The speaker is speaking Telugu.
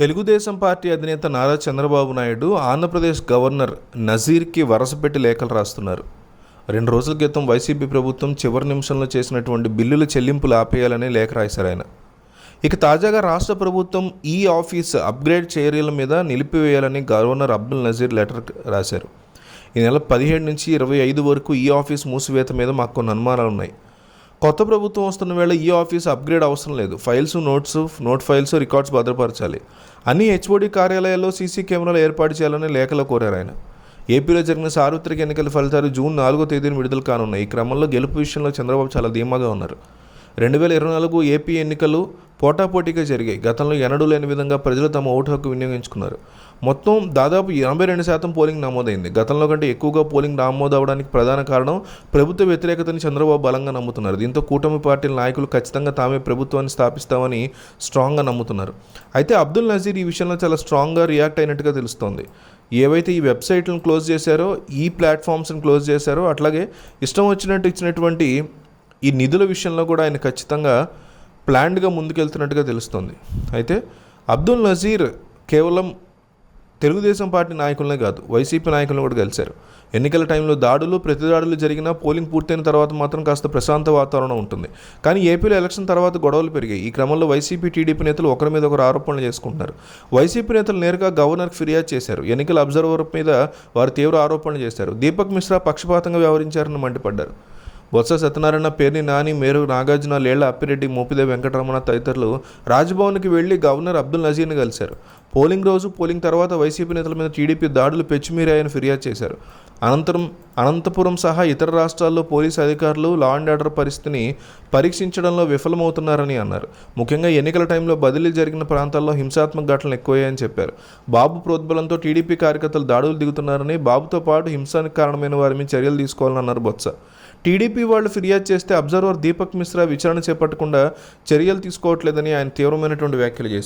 తెలుగుదేశం పార్టీ అధినేత నారా చంద్రబాబు నాయుడు ఆంధ్రప్రదేశ్ గవర్నర్ నజీర్కి వరసపెట్టి లేఖలు రాస్తున్నారు. రెండు రోజుల క్రితం వైసీపీ ప్రభుత్వం చివరి నిమిషంలో చేసినటువంటి బిల్లుల చెల్లింపులు ఆపేయాలని లేఖ రాశారు ఆయన. ఇక తాజాగా రాష్ట్ర ప్రభుత్వం ఈ ఆఫీస్ అప్గ్రేడ్ చర్యల మీద నిలిపివేయాలని గవర్నర్ అబ్దుల్ నజీర్ లెటర్ రాశారు. ఈ నెల పదిహేడు నుంచి ఇరవై ఐదు వరకు ఈ ఆఫీస్ మూసివేత మీద మాకు కొన్ని అనుమానాలు ఉన్నాయి కొత్త ప్రభుత్వం వస్తున్న వేళ ఈ ఆఫీస్ అప్గ్రేడ్ అవసరం లేదు. Files notes note files records భద్రపరచాలి. అన్ని హెచ్ఓడి కార్యాలయాల్లో సీసీ కెమెరాలు ఏర్పాటు చేయాలని లేఖలో కోరారు ఆయన. ఏపీలో జరిగిన సార్వత్రిక ఎన్నికల ఫలితాలు జూన్ నాలుగో తేదీన విడుదల కానున్నాయి. ఈ క్రమంలో గెలుపు విషయంలో చంద్రబాబు చాలా ధీమాగా ఉన్నారు. రెండు వేల ఇరవై నాలుగు ఏపీ ఎన్నికలు పోటాపోటీగా జరిగాయి. గతంలో ఎన్నడూ లేని విధంగా ప్రజలు తమ ఓటు హక్కు వినియోగించుకున్నారు. మొత్తం దాదాపు ఎనభై రెండు శాతం పోలింగ్ నమోదైంది. గతంలో కంటే ఎక్కువగా పోలింగ్ నమోదవడానికి ప్రధాన కారణం ప్రభుత్వ వ్యతిరేకతని చంద్రబాబు బలంగా నమ్ముతున్నారు. దీంతో కూటమి పార్టీల నాయకులు ఖచ్చితంగా తామే ప్రభుత్వాన్ని స్థాపిస్తామని స్ట్రాంగ్గా నమ్ముతున్నారు. అయితే అబ్దుల్ నజీర్ ఈ విషయంలో చాలా స్ట్రాంగ్గా రియాక్ట్ అయినట్టుగా తెలుస్తోంది. ఏవైతే ఈ వెబ్సైట్లను క్లోజ్ చేశారో ఈ ప్లాట్ఫామ్స్ని క్లోజ్ చేశారో అట్లాగే ఇష్టం వచ్చినట్టు ఇచ్చినటువంటి ఈ నిధుల విషయంలో కూడా ఆయన ఖచ్చితంగా ప్లాన్డ్గా ముందుకెళ్తున్నట్టుగా తెలుస్తుంది. అయితే అబ్దుల్ నజీర్ కేవలం తెలుగుదేశం పార్టీ నాయకులనే కాదు వైసీపీ నాయకులను కూడా కలిశారు ఎన్నికల టైంలో దాడులు ప్రతి దాడులు జరిగినా పోలింగ్ పూర్తయిన తర్వాత మాత్రం కాస్త ప్రశాంత వాతావరణం ఉంటుంది. కానీ ఏపీలో ఎలక్షన్ తర్వాత గొడవలు పెరిగాయి. ఈ క్రమంలో వైసీపీ టీడీపీ నేతలు ఒకరి మీద ఒకరు ఆరోపణలు చేసుకుంటున్నారు. వైసీపీ నేతలు నేరుగా గవర్నర్కి ఫిర్యాదు చేశారు. ఎన్నికల అబ్జర్వర్ మీద వారు తీవ్ర ఆరోపణలు చేశారు. దీపక్ మిశ్రా పక్షపాతంగా వ్యవహరించారని మండిపడ్డారు. బొత్స సత్యనారాయణ పేర్ని నాని మేరు నాగార్జున లేళ్ళ అప్పిరెడ్డి మోపిదేవి వెంకటరమణ తదితరులు రాజ్భవన్కి వెళ్ళి గవర్నర్ అబ్దుల్ నజీర్ని కలిశారు. పోలింగ్ రోజు పోలింగ్ తర్వాత వైసీపీ నేతల మీద టీడీపీ దాడులు పెచ్చిమీరాయని ఫిర్యాదు చేశారు. అనంతరం అనంతపురం సహా ఇతర రాష్ట్రాల్లో పోలీసు అధికారులు లా అండ్ ఆర్డర్ పరిస్థితిని పరీక్షించడంలో విఫలమవుతున్నారని అన్నారు. ముఖ్యంగా ఎన్నికల టైంలో బదిలీ జరిగిన ప్రాంతాల్లో హింసాత్మక ఘటనలు ఎక్కువయ్యాయని చెప్పారు. బాబు ప్రోద్బలంతో టీడీపీ కార్యకర్తలు దాడులు దిగుతున్నారని బాబుతో పాటు హింసానికి కారణమైన వారి మీద చర్యలు తీసుకోవాలని అన్నారు బొత్స. టీడీపీ వాళ్ళు ఫిర్యాదు చేస్తే అబ్జర్వర్ దీపక్ మిశ్రా విచారణ చేపట్టకుండా చర్యలు తీసుకోవట్లేదని ఆయన తీవ్రమైనటువంటి వ్యాఖ్యలు చేశారు.